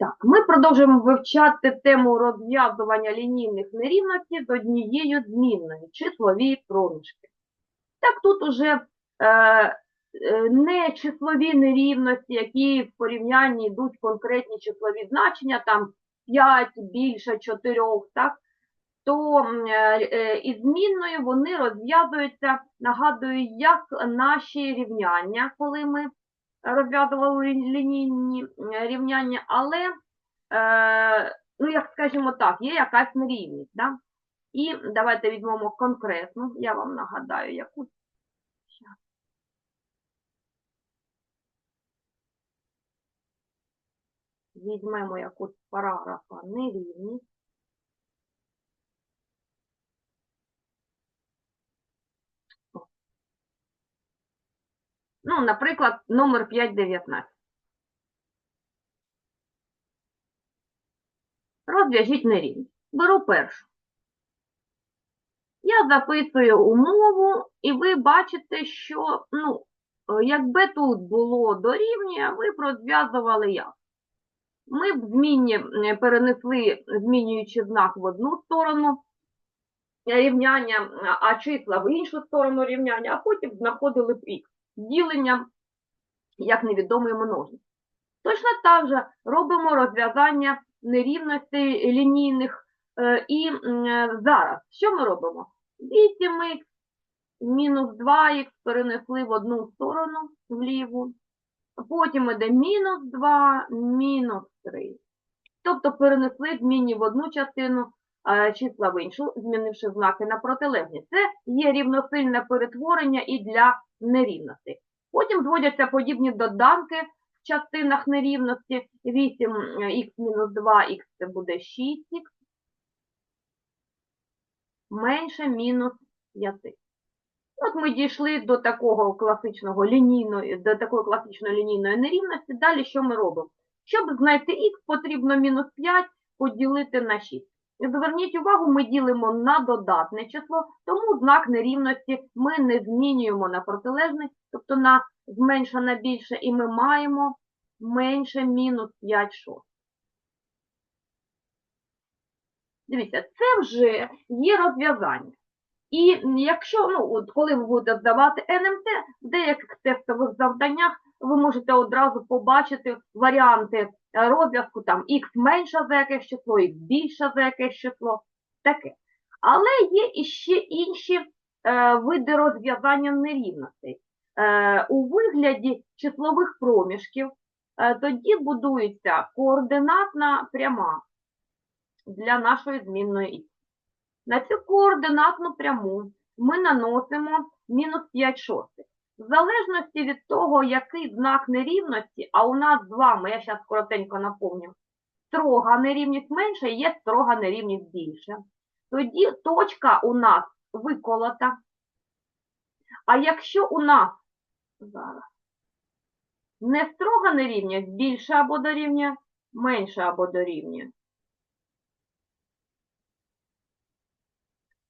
Так, ми продовжуємо вивчати тему розв'язування лінійних нерівностей з однією змінною, числові проміжки. Так, тут уже е, е, не числові нерівності, які в порівнянні йдуть конкретні числові значення, там 5 більше 4, так, то е, е, із змінною вони розв'язуються, нагадую, як наші рівняння, коли ми розв'язували лінійні е, рівняння, але, е, ну, як скажімо так, є якась нерівність. Да? І давайте візьмемо конкретну, я вам нагадаю, яку. Візьмемо якусь параграфа нерівність. Ну, наприклад, номер 519. Розв'яжіть нерівність. Беру першу. Я записую умову, і ви бачите, що, ну, е, якби тут було дорівнює, ви б розв'язували як? Ми б змінні е, перенесли, змінюючи знак в одну сторону рівняння, а числа в іншу сторону рівняння, а потім знаходили б х. Ділення як невідомий множник. Точно так же робимо розв'язання нерівностей лінійних е, і е, зараз. Що ми робимо? 8х мінус 2х перенесли в одну сторону вліву, потім іде мінус 2, мінус 3. Тобто перенесли змінні в одну частину, а числа в іншу, змінивши знаки на протилежні. Це є рівносильне перетворення і для нерівностей. Потім зводяться подібні доданки в частинах нерівності. 8х-2х це буде 6х, менше мінус 5. От ми дійшли до такого класичного лінійної, до такої класичної лінійної нерівності. Далі що ми робимо? Щоб знайти х, потрібно мінус 5 поділити на 6. Зверніть увагу, ми ділимо на додатне число, тому знак нерівності ми не змінюємо на протилежний, тобто на зменша на більше, і ми маємо менше мінус 5 шостих. Дивіться, це вже є розв'язання. І якщо, ну, от коли ви будете здавати НМТ, в деяких тестових завданнях ви можете одразу побачити варіанти е, розв'язку, там х менше за якесь число, х більше за якесь число, таке. Але є іще інші е, види розв'язання нерівностей. Е, у вигляді числових проміжків е, тоді будується координатна пряма для нашої змінної х. На цю координатну пряму ми наносимо мінус 5 шостих. В залежності від того, який знак нерівності, а у нас з вами, я зараз коротенько напомню, строга нерівність менша є строга нерівність більша. Тоді точка у нас виколота. А якщо у нас зараз не строга нерівність більша або дорівнює, менша або дорівнює,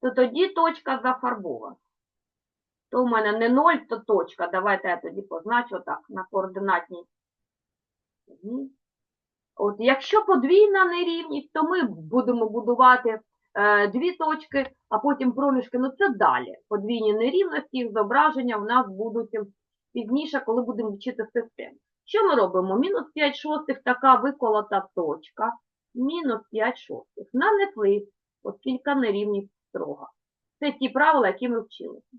то тоді точка зафарбована. То у мене не 0, то точка. Давайте я тоді позначу так на координатній. От, якщо подвійна нерівність, то ми будемо будувати е, дві точки, а потім проміжки. Ну це далі. Подвійні нерівності, їх зображення в нас будуть пізніше, коли будемо вчити систему. Що ми робимо? Мінус 5 шостих така виколота точка. Мінус 5 шостих. Нанесли, оскільки нерівність строга. Це ті правила, які ми вчилися.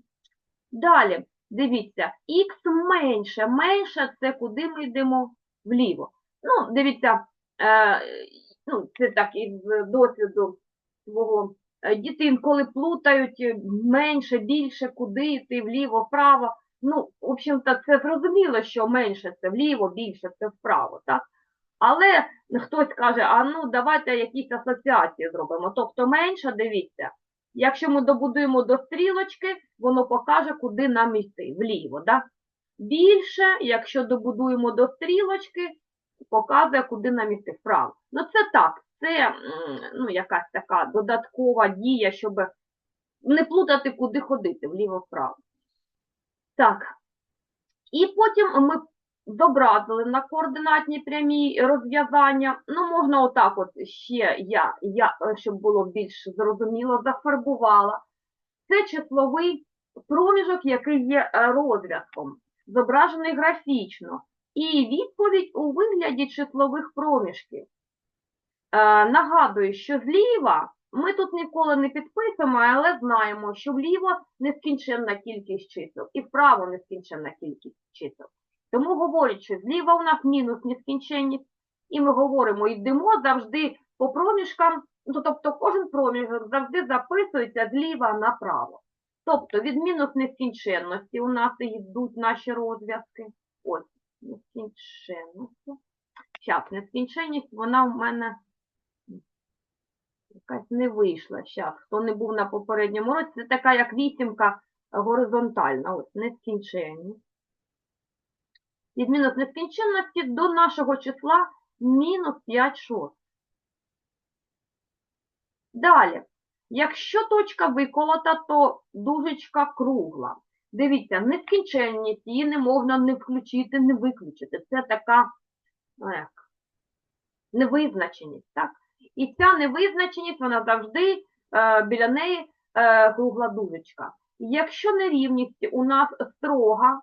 Далі, дивіться, х менше, менше це куди ми йдемо вліво. Ну, дивіться, е, ну, це так із досвіду свого е, діти інколи плутають е, менше, більше, куди йти, вліво, вправо. Ну, в общем-то, це зрозуміло, що менше це вліво, більше це вправо, так? Але хтось каже, а ну давайте якісь асоціації зробимо. Тобто менше, дивіться, Якщо ми добудуємо до стрілочки, воно покаже, куди нам йти, вліво. Да? Більше, якщо добудуємо до стрілочки, показує, куди нам йти вправо. Ну це так, це ну, якась така додаткова дія, щоб не плутати, куди ходити, вліво-вправо. Так. І потім ми зобразили на координатній прямій розв'язання. Ну, можна отак от ще я, я, е, щоб було більш зрозуміло, зафарбувала. Це числовий проміжок, який є е, розв'язком, зображений графічно. І відповідь у вигляді числових проміжків. Е, нагадую, що зліва ми тут ніколи не підписуємо, але знаємо, що вліво нескінченна кількість чисел і вправо нескінченна кількість чисел. Тому говорять, що зліва у нас мінус нескінченність, і ми говоримо, йдемо завжди по проміжкам, ну, тобто кожен проміжок завжди записується зліва направо. Тобто від мінус нескінченності у нас йдуть наші розв'язки. Ось, нескінченності. Зараз, нескінченність, вона в мене якась не вийшла. Зараз, хто не був на попередньому році, це така як вісімка горизонтальна. Ось, нескінченність. Від мінус нескінченності до нашого числа мінус 5 шостих. Далі. Якщо точка виколота, то дужечка кругла. Дивіться, нескінченність, її не можна не включити, не виключити. Це така ну, як, невизначеність. Так? І ця невизначеність, вона завжди е, біля неї е, кругла дужечка. Якщо нерівність у нас строга,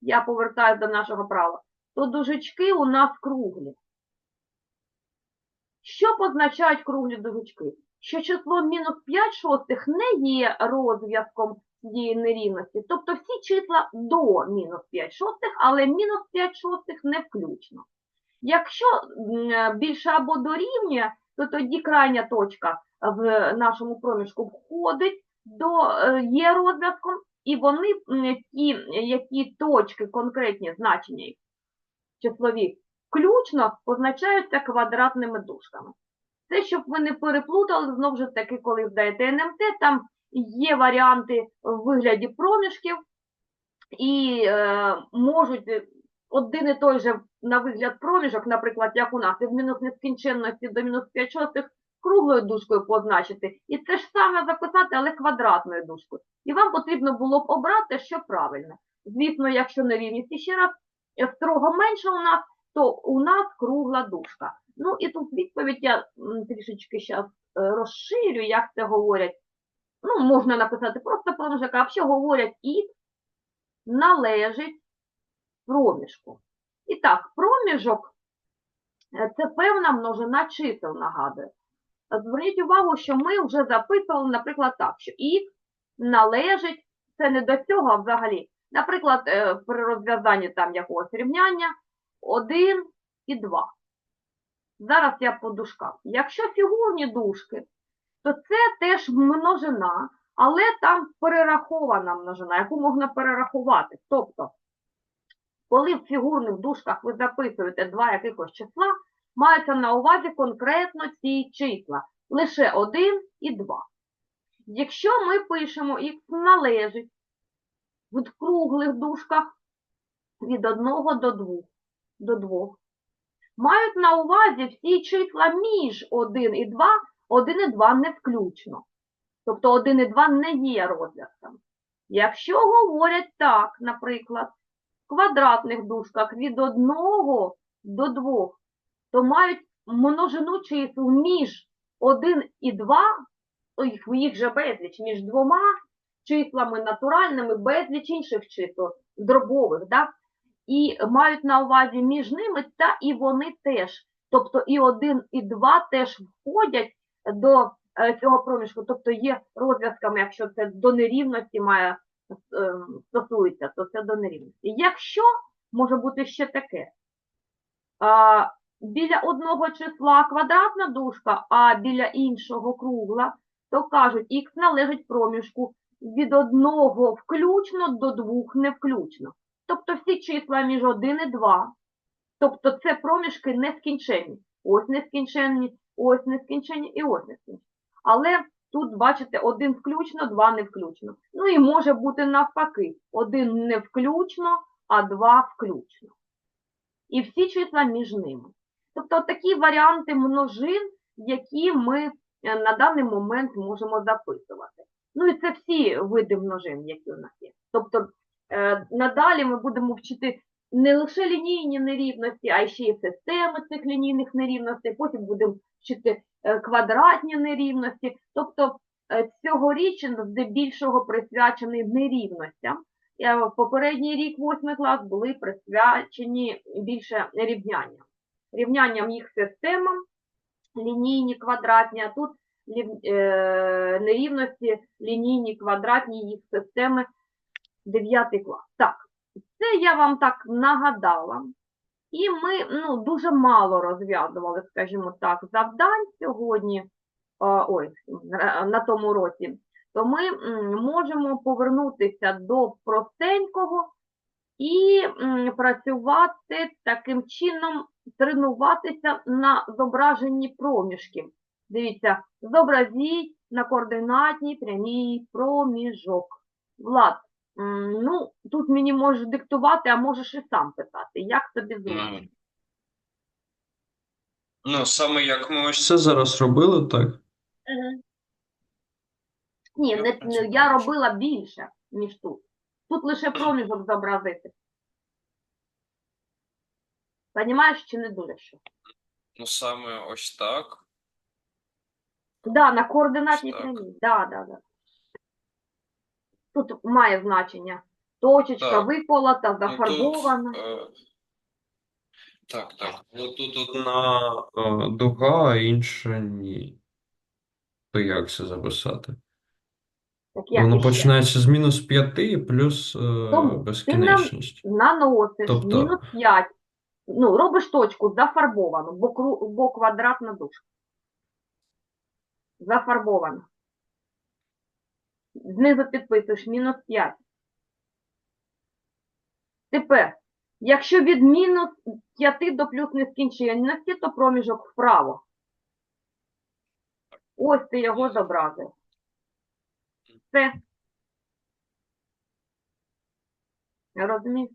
я повертаюся до нашого права, то дужечки у нас круглі. Що позначають круглі дужечки? Що число мінус 5 шостих не є розв'язком цієї нерівності. Тобто всі числа до мінус 5 шостих, але мінус 5 шостих не включно. Якщо більше або дорівнює, то тоді крайня точка в нашому проміжку входить до е, є розв'язком, і вони ті, які точки, конкретні значення їх числові, включно позначаються квадратними дужками. Це, щоб ви не переплутали, знову ж таки, коли здаєте НМТ, там є варіанти в вигляді проміжків, і е, можуть один і той же на вигляд проміжок, наприклад, як у нас, від мінус нескінченності до мінус 5 шостих, круглою дужкою позначити. І це ж саме записати, але квадратною дужкою. І вам потрібно було б обрати, що правильно. Звісно, якщо нерівність ще раз е, строго менше у нас, то у нас кругла дужка. Ну і тут відповідь я трішечки зараз розширю, як це говорять. Ну, можна написати просто проміжок, а що говорять і належить проміжку. І так, проміжок е, це певна множина чисел, нагадую. Зверніть увагу, що ми вже записували, наприклад, так, що х належить, це не до цього, а взагалі. Наприклад, е, при розв'язанні там якогось рівняння 1 і 2. Зараз я по дужках. Якщо фігурні дужки, то це теж множина, але там перерахована множина, яку можна перерахувати. Тобто, коли в фігурних дужках ви записуєте два якихось числа, мається на увазі конкретно ці числа, лише 1 і 2. Якщо ми пишемо х належить в круглих дужках від 1 до 2, до 2, мають на увазі всі числа між 1 і 2, 1 і 2 не включно. Тобто 1 і 2 не є розв'язком. Якщо говорять так, наприклад, в квадратних дужках від 1 до 2, то мають множину чисел між 1 і 2, о, їх, їх же безліч, між двома числами натуральними, безліч інших чисел, дробових, да? і мають на увазі між ними, та і вони теж. Тобто і 1, і 2 теж входять до е, цього проміжку, тобто є розв'язками, якщо це до нерівності має е, стосується, то це до нерівності. Якщо може бути ще таке, біля одного числа квадратна дужка, а біля іншого кругла, то кажуть, х належить проміжку від одного включно до двох не включно. Тобто всі числа між 1 і 2. Тобто це проміжки нескінченні. Ось нескінченні, ось нескінченні і ось нескінченні. Але тут, бачите, один включно, два не включно. Ну і може бути навпаки. Один не включно, а два включно. І всі числа між ними. Тобто такі варіанти множин, які ми е, на даний момент можемо записувати. Ну і це всі види множин, які у нас є. Тобто е, надалі ми будемо вчити не лише лінійні нерівності, а ще й системи цих лінійних нерівностей. Потім будемо вчити е, квадратні нерівності. Тобто цьогоріч здебільшого присвячений нерівностям. Попередній рік, восьмий клас, були присвячені більше рівнянням. Рівнянням їх системам, лінійні, квадратні, а тут е, нерівності, лінійні, квадратні їх системи 9 клас. Так, це я вам так нагадала. І ми ну, дуже мало розв'язували, скажімо так, завдань сьогодні, ой, на тому році, то ми можемо повернутися до простенького і працювати таким чином, тренуватися на зображенні проміжків. Дивіться, зобразіть на координатній прямій проміжок. Влад, ну, тут мені можеш диктувати, а можеш і сам писати. Як тобі зручно? Ну, саме як ми ось це зараз робили, так? Ні, Я, не, не- я робила більше, ніж тут. Тут лише проміжок зобразити. Понімаєш, чи не дуже що? Ну, саме ось так. Да, на координатній Так. прямій. Да, да, да. Тут має значення. Точечка Так. виколота, Ну, тут, зафарбована. е, так, так. Ну, тут одна е, дуга, а інша ні. То як це записати? Так як Воно іще? починається з мінус 5 плюс е, Тому безкінечність. Наносиш Тобто- мінус 5. Ну, робиш точку зафарбовану, бо, кру... бо квадратна дужка. Зафарбована. Знизу підписуєш мінус 5. Тепер, якщо від мінус 5 до плюс нескінченності, то проміжок вправо. Ось ти його зобразив. Все. Розумієш?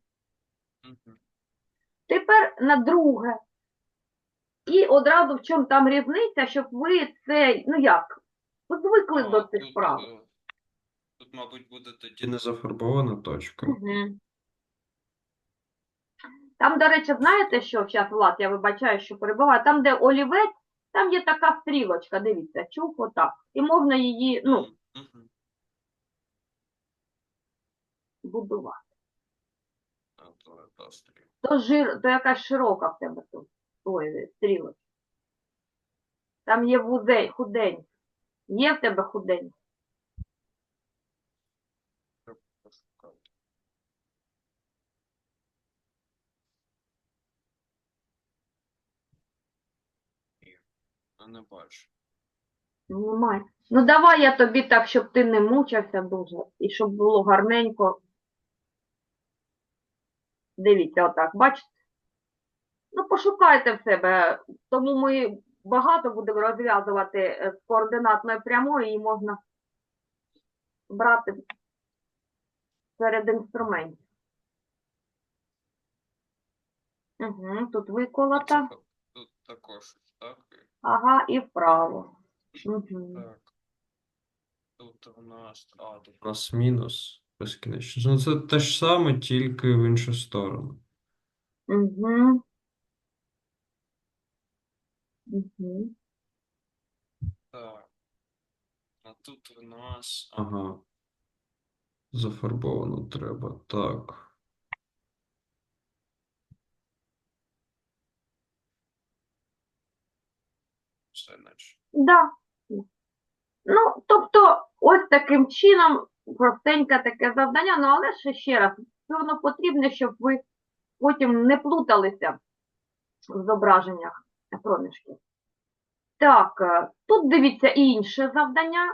Тепер на друге. І одразу в чому там різниця, щоб ви це, ну як, звикли до цих тут, справ. е, Тут, мабуть, буде тоді не зафарбована точка. Мгм. Там, до речі, знаєте що, зараз, Влад, я вибачаю, що перебуваю, там, де олівець, там є така стрілочка, дивіться, чув, отак. І можна її, ну, Мгм. Будувати. То та стрілка. То жир, то якась широка в тебе тут. Ой, стрілочка. Там є вузей, худень. Є в тебе худень? Не бачу. Немає. Ну давай я тобі так, щоб ти не мучився дуже, і щоб було гарненько. Дивіться, отак, бачите? Ну, пошукайте в себе, тому ми багато будемо розв'язувати е, з координатною прямою, і можна брати серед інструментів. Угу, тут виколота, це Тут також, так? ага, і вправо. Угу. Так. Тут у нас. А, тут у нас мінус безкінечність. Ну, це те ж саме, тільки в іншу сторону. Угу. Угу. Так. А тут у нас. Ага. Зафарбовано треба. Так. Все наче. Да. Ну, тобто, ось таким чином, простеньке таке завдання, ну але ще ще раз, це воно потрібне, щоб ви потім не плуталися в зображеннях проміжків. Так, е, тут дивіться інше завдання.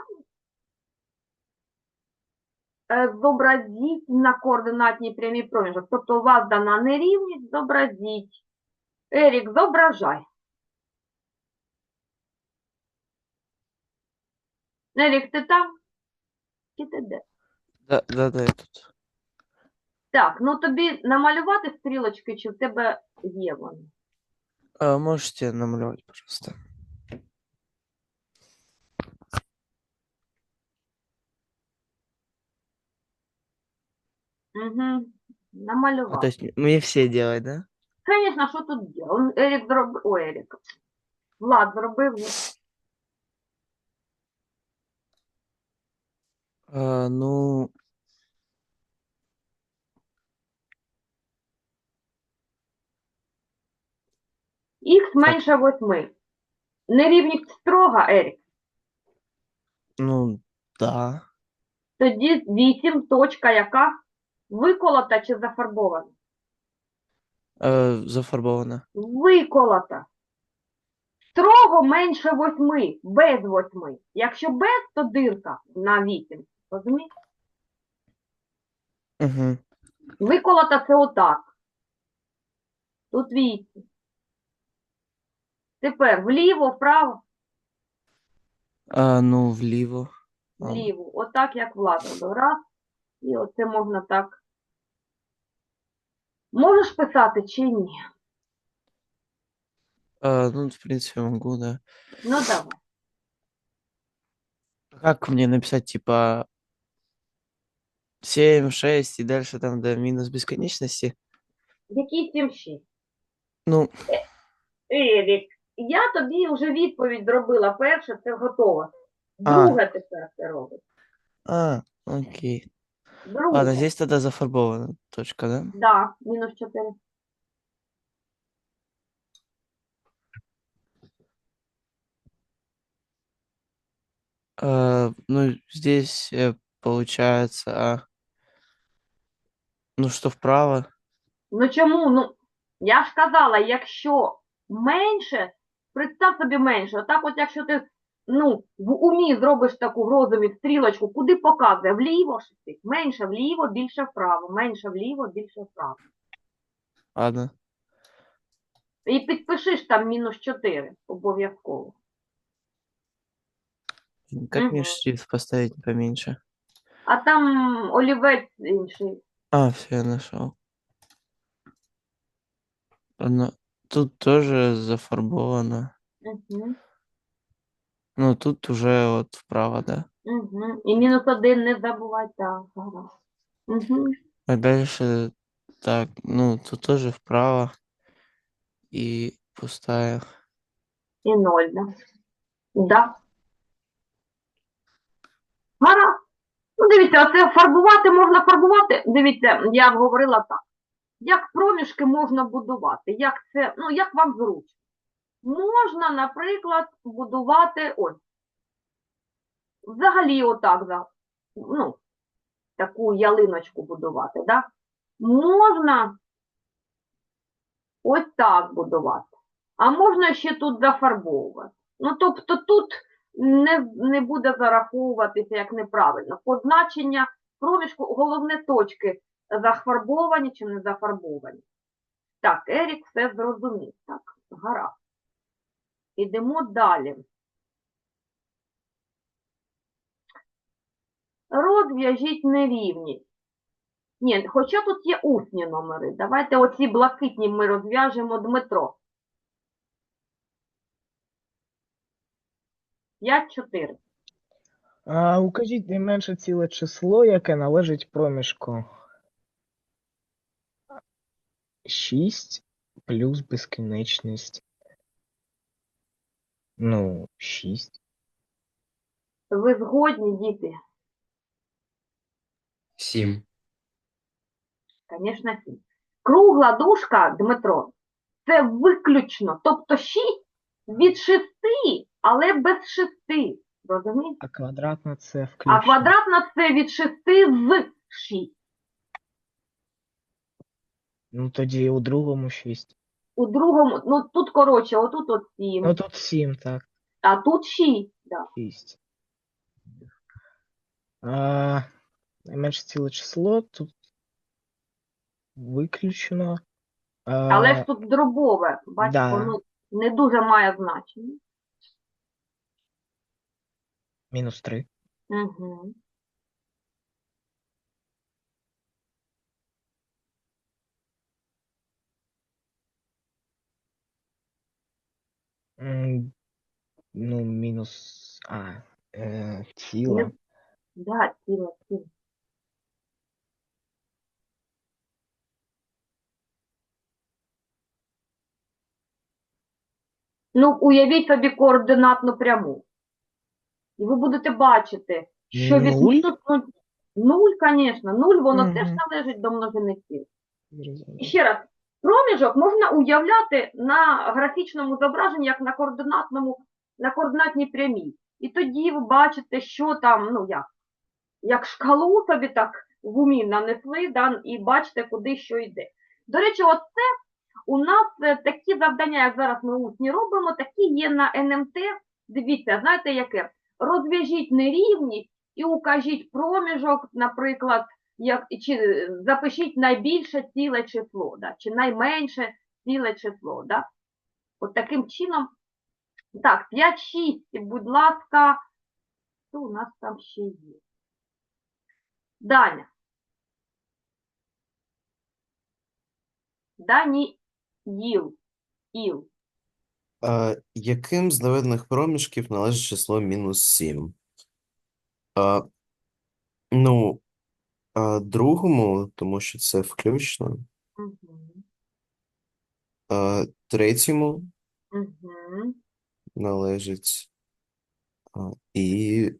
Е, Зобразіть на координатній прямій проміжок. Тобто у вас дана нерівність, зобразіть. Ерік, зображай. Ерік, ти там? Чи ти де? Да, да, да, я тут. Так, ну тобі намалювати стрілочки, чи в тебе є вони? А, можете намалевать, пожалуйста. Угу. А, Намалював. то есть м- мне все делать, да? Звісно, що тут є? Он Ерік зробив. Ой, Ерік. Влад зробив. ні? А, ну, Х менше 8. Нерівність строга, Ерік. ну, да. Тоді 8 точка яка? Виколота чи зафарбована? Э, зафарбовано. Виколота. Строго менше 8, без 8. Якщо без, то дирка на 8. Розумієш? Угу. Виколота це отак. Тут 8. Тепер вліво, вправо, А, ну, вліво. Вліво. Отак, як Влад робив. Раз. І оце можна так. Можеш писати чи ні? а, ну, в принципе, могу, да. Ну давай. Как мне написать, типа, 7, 6 и дальше там до минус бесконечности? Який 7 6? Ну, Ерік, я тобі вже відповідь зробила. Перше, це готово. А. Друге тепер це робить. а, окей. Друге. Ладно, здесь тогда зафарбована точка, да? Да, мінус 4. А, ну, здесь э, получается, а, ну, что вправо? Ну чому? Ну, я ж казала, якщо менше, представ собі менше. Отак от якщо ти ну, в умі зробиш таку в розумі стрілочку, куди показує? Вліво шести. Менше вліво, більше вправо. Менше вліво, більше вправо. Ладно. І підпишиш там мінус 4 обов'язково. Как мне Мгм. шрифт поставить поменьше? А там олівець інший. А, все, я нашел. Оно... Тут тоже зафарбовано. Угу. Ну, тут уже вот вправо, да? Угу. І мінус один не забувай, так, гаразд. Угу. А дальше, так, ну, тут тоже вправо. И пустая. І ноль, да. Да. Гаразд. Ну, дивіться, оце фарбувати можна фарбувати. Дивіться, я говорила так. Як проміжки можна будувати? Як це, ну, як вам зручно? Можна, наприклад, будувати ось. Взагалі отак, ну, таку ялиночку будувати, да? Можна ось так будувати. А можна ще тут зафарбовувати. Ну, тобто тут не, не буде зараховуватися як неправильно. Позначення проміжку, головне точки зафарбовані чи не зафарбовані. Так, Ерік все зрозумів. Так, гаразд. Ідемо далі. Розв'яжіть нерівність. Ні, хоча тут є усні номери. Давайте оці блакитні ми розв'яжемо Дмитро. 5-4. А, укажіть найменше ціле число, яке належить проміжку 6 плюс безкінечність. Ну, 6. Ви згодні, діти? Сім. Звісно, 7. Кругла дужка, Дмитро, це виключно, тобто 6 від 6, але без 6. Розумієте? А квадратна це включно. А квадратна це від 6 з 6. Ну тоді у другому 6. У другому, ну тут коротше, отут от 7, Ну тут 7, так, а тут 6. Да. 6. А, найменше ціле число тут виключено. А, Але ж тут дробове, бачите, да. воно не дуже має значення. Мінус три, Угу. Ну, мінус. А, э, е, ціла. Да, тіло, тіло. Ну, уявіть собі координатну пряму. І ви будете бачити, що від Нуль? мінус нуль- нуль, звісно, нуль, воно теж належить до множини цілих. І ще раз, проміжок можна уявляти на графічному зображенні, як на координатному, на координатній прямій. І тоді ви бачите, що там, ну як, як шкалу собі так в умі нанесли, да, і бачите, куди що йде. До речі, оце у нас е, такі завдання, як зараз ми усні робимо, такі є на НМТ. Дивіться, знаєте яке? Розв'яжіть нерівність і укажіть проміжок, наприклад, як, чи е, запишіть найбільше ціле число, да, чи найменше ціле число. Да? От таким чином. Так, 5-6, будь ласка, що у нас там ще є? Даня. Дані Їл. Іл. Яким з наведених проміжків належить число мінус 7? А, ну, а, другому, тому що це включно. Угу. А, третьому Угу. належить а, і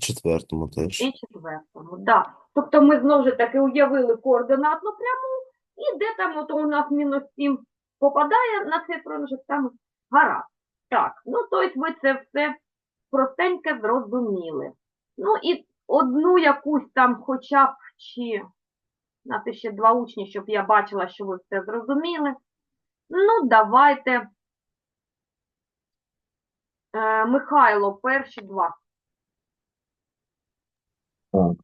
четвертому теж. І четвертому, да. Тобто ми знову ж таки уявили координатну пряму, і де там от у нас мінус 7 попадає на цей проміжок, там гаразд. Так, ну тобто ви це все простеньке зрозуміли. Ну і одну якусь там хоча б чи нас ще два учні, щоб я бачила, що ви все зрозуміли. Ну, давайте. Е, Михайло, перші два. Так.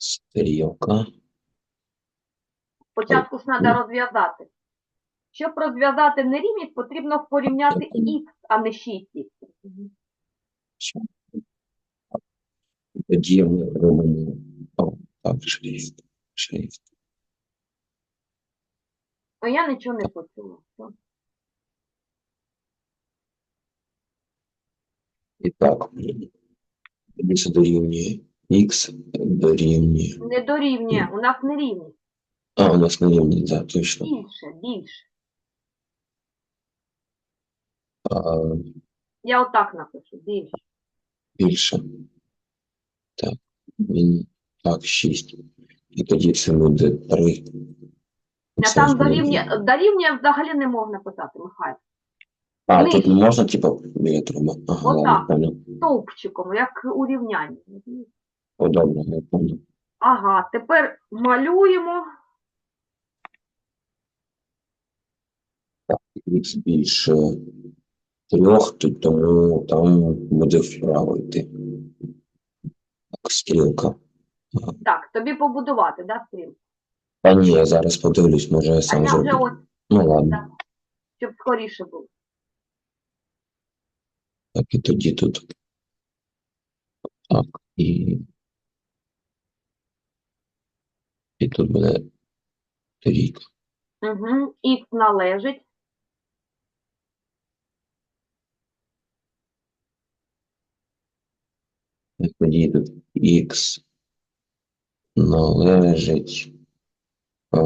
Стрілка. Спочатку ж треба розв'язати. Щоб розв'язати нерівність, потрібно порівняти х, а не 6х. Тоді ми робимо так, шрифт. Шрифт. А я нічого не почула. І так, більше дорівнює х дорівнює. Не дорівнює, у нас нерівність. А, у нас не рівні, так, точно. Більше, більше. А, Я отак напишу, більше. більше. Так, він, так, 6. І тоді це буде 3. А там дорівнює, дорівнює взагалі не можна писати, Михайло. А, нижче. тут не можна, типу, біля труба. Ага, Отак. понял. Стовпчиком, як у рівнянні. О, добре, я понял. Ага, тепер малюємо. Х більше трьох, то тому там буде вправо йти. Так, стрілка. Так, тобі побудувати, да, стрілку? А ні, я зараз подивлюсь, може я А сам я вже зроблю. ось, Ну ладно. щоб скоріше було. Так, і тоді тут. Так, і. І тут буде трійка. Угу. Х належить. Тоді тут х належить. Е,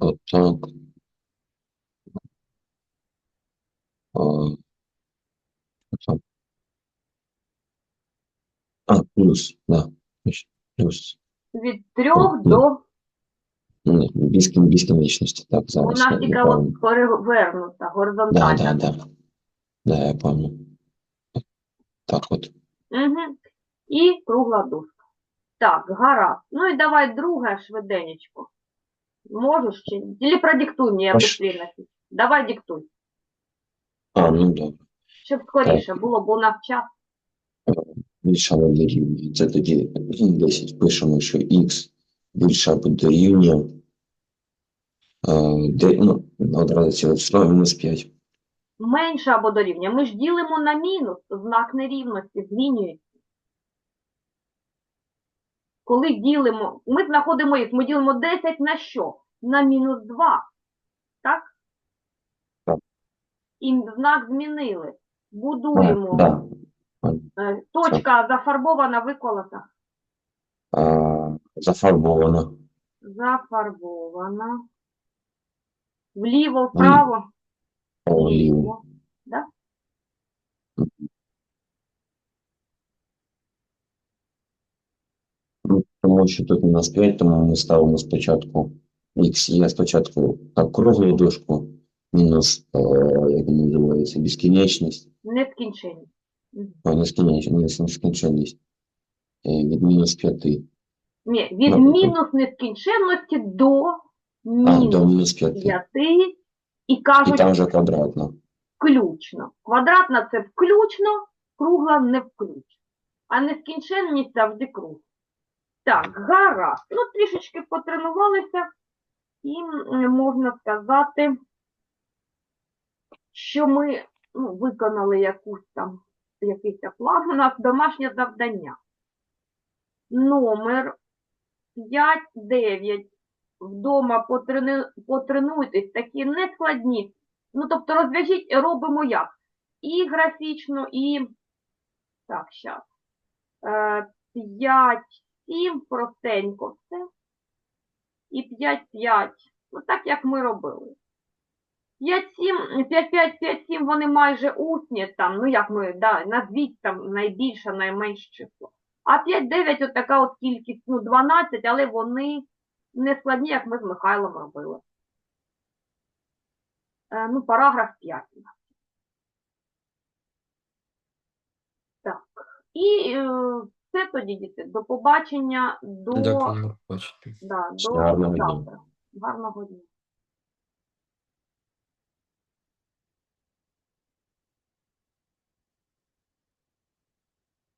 отак. Е, отак. А, плюс, да. Плюс. Від трьох до Безкін, безкінечності. Так, У зараз. тільки от перевернута, Да, горизонтальна. да, да. Да, я пам'ятаю. Так от. Угу. І кругла дужка. Так, гаразд. Ну і давай друге швиденечко. Можеш чи ні? Или продиктуй мені, я быстрее. Давай диктуй, А, ну добре. щоб скоріше було, бо час. Більше або дорівнює. Це тоді 10 пишемо, що х більше або дорівнює. е, де, ну, одразу ціле число мінус 5. Менше або дорівнює. Ми ж ділимо на мінус, знак нерівності змінюється. Коли ділимо, ми знаходимо їх, ми ділимо 10 на що? На мінус 2. Так? Так. І знак змінили. Будуємо. да. Е, Точка зафарбована, виколота. А, зафарбовано. зафарбована. Вліво, вправо, О, ліво. вліво. Да? Ну, Тому що тут у нас 5, тому ми ставимо спочатку X. Я спочатку так круглу дужку, мінус, е, як вона називається, безкінечність, Нескінченність. О, нескінченність, нескінченність, е, від мінус 5. Ні, від Ну, мінус нескінченності до А, до мінус мінус 5. 5. І І кажуть, там вже квадратно. включно. Квадратна це включно, кругла не включно. А нескінченність завжди круг. Так, гаразд. Ну, трішечки потренувалися, і можна сказати, що ми ну, виконали якусь там, якийсь план. У нас домашнє завдання. Номер 5-9. Вдома потренуйтесь, такі нескладні. Ну, тобто розв'яжіть, робимо як? І графічно, і. Так, зараз. Е, 5, 7, простенько все. І 5, 5. Ну, так як ми робили. 5, 7, 5, 5, 5, 7, вони майже усні там, ну як ми, да, назвіть там найбільше, найменше число. А 5, 9, от така от кількість, ну 12, але вони не складні, як ми з Михайлом робили. Е, ну, параграф 5. Так. І це все тоді, діти. До побачення, до, Дякую, да, до Гарного дня. завтра. Гарного дня.